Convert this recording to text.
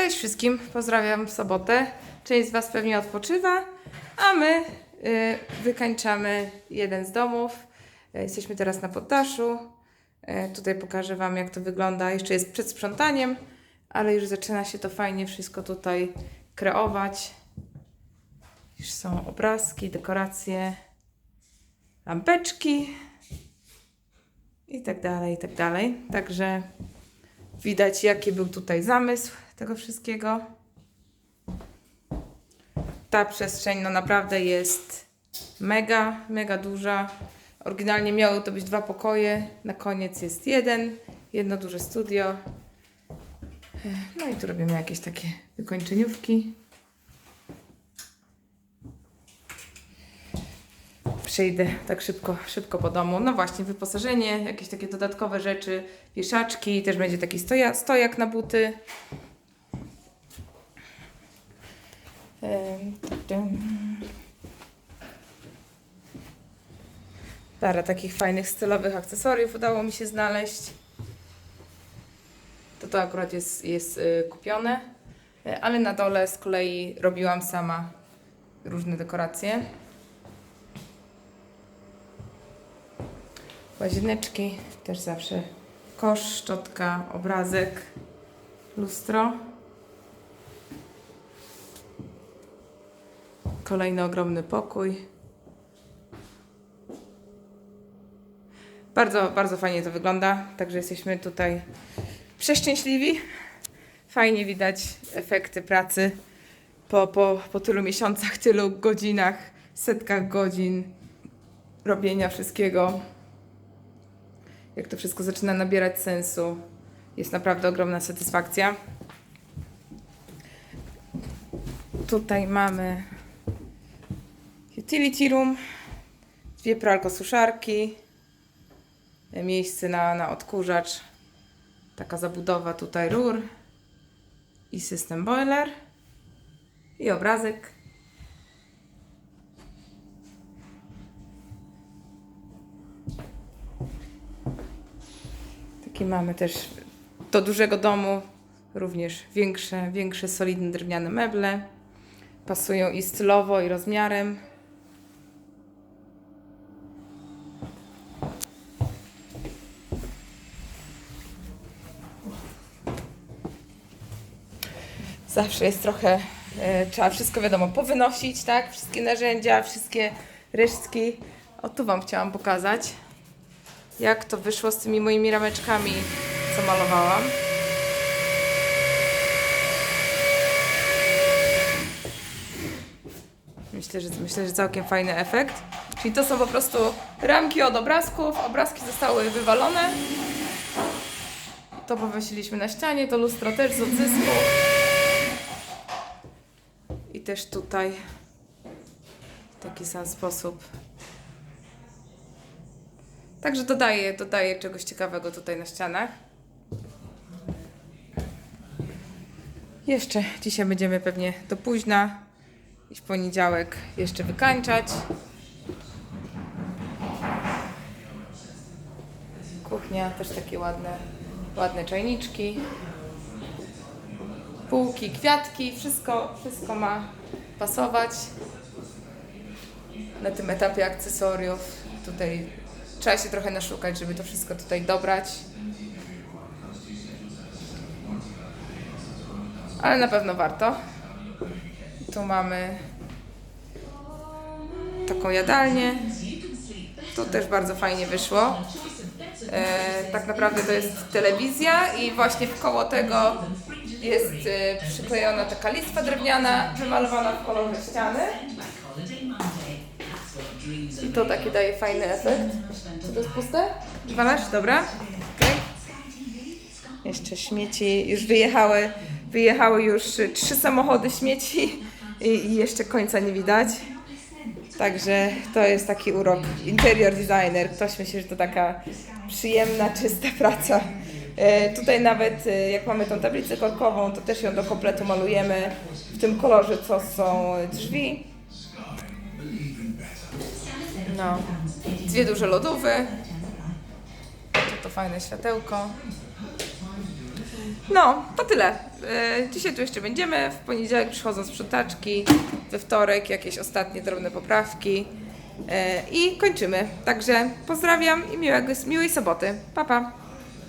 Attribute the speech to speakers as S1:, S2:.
S1: Cześć wszystkim, pozdrawiam w sobotę. Część z Was pewnie odpoczywa, a my y, wykańczamy jeden z domów. Y, Jesteśmy teraz na poddaszu. Y, tutaj pokażę Wam, jak to wygląda. Jeszcze jest przed sprzątaniem, ale już zaczyna się to fajnie wszystko tutaj kreować. Już są obrazki, dekoracje, lampeczki i tak dalej, i tak dalej. Także widać, jaki był tutaj zamysł tego wszystkiego. Ta przestrzeń no naprawdę jest mega, mega duża. Oryginalnie miały to być dwa pokoje, na koniec jest jeden, jedno duże studio. No i tu robimy jakieś takie wykończeniówki. Przejdę tak szybko, szybko po domu. No właśnie, wyposażenie, jakieś takie dodatkowe rzeczy, wieszaczki, też będzie taki stoja, stojak na buty. Parę takich fajnych, stylowych akcesoriów udało mi się znaleźć. To to akurat jest, jest y, kupione, Y, ale na dole z kolei robiłam sama różne dekoracje. Łazieneczki, też zawsze kosz, szczotka, obrazek, lustro. Kolejny ogromny pokój. Bardzo, bardzo fajnie to wygląda, także jesteśmy tutaj przeszczęśliwi. Fajnie widać efekty pracy po, po, po tylu miesiącach, tylu godzinach, setkach godzin robienia wszystkiego jak to wszystko zaczyna nabierać sensu. Jest naprawdę ogromna satysfakcja. Tutaj mamy utility room, dwie pralko-suszarki, miejsce na, na odkurzacz, taka zabudowa tutaj rur i system boiler i obrazek. Taki mamy też do dużego domu również większe, większe solidne drewniane meble. Pasują i stylowo, i rozmiarem. Zawsze jest trochę, e, trzeba wszystko wiadomo powynosić, tak? Wszystkie narzędzia, wszystkie resztki. O tu Wam chciałam pokazać jak to wyszło z tymi moimi rameczkami, co malowałam. Myślę, że, myślę, że całkiem fajny efekt. Czyli to są po prostu ramki od obrazków. Obrazki zostały wywalone. To powiesiliśmy na ścianie, to lustro też z odzysku. Też tutaj w taki sam sposób Także dodaję, dodaję czegoś ciekawego tutaj na ścianach. Jeszcze dzisiaj będziemy pewnie do późna i w poniedziałek jeszcze wykańczać. Kuchnia też takie ładne, ładne czajniczki. Półki, kwiatki, wszystko, wszystko ma pasować. Na tym etapie akcesoriów tutaj trzeba się trochę naszukać, żeby to wszystko tutaj dobrać. Ale na pewno warto. Tu mamy taką jadalnię. Tu też bardzo fajnie wyszło. E, tak naprawdę to jest telewizja i właśnie w koło tego jest e, przyklejona taka listwa drewniana, wymalowana w kolorze ściany. I to taki daje fajny efekt. Czy to jest puste? Walasz? Dobra. Okay. Jeszcze śmieci. Już wyjechały, wyjechały już y, trzy samochody śmieci i, i jeszcze końca nie widać. Także to jest taki urok. Interior designer. Ktoś myśli, że to taka przyjemna, czysta praca. E, tutaj nawet e, jak mamy tą tablicę korkową, to też ją do kompletu malujemy w tym kolorze, co są drzwi. No. Dwie duże lodówy. To, fajne światełko. No, to tyle. E, Dzisiaj tu jeszcze będziemy. W poniedziałek przychodzą sprzątaczki, we wtorek jakieś ostatnie drobne poprawki i kończymy. Także pozdrawiam i miłego, miłej soboty. Pa, pa.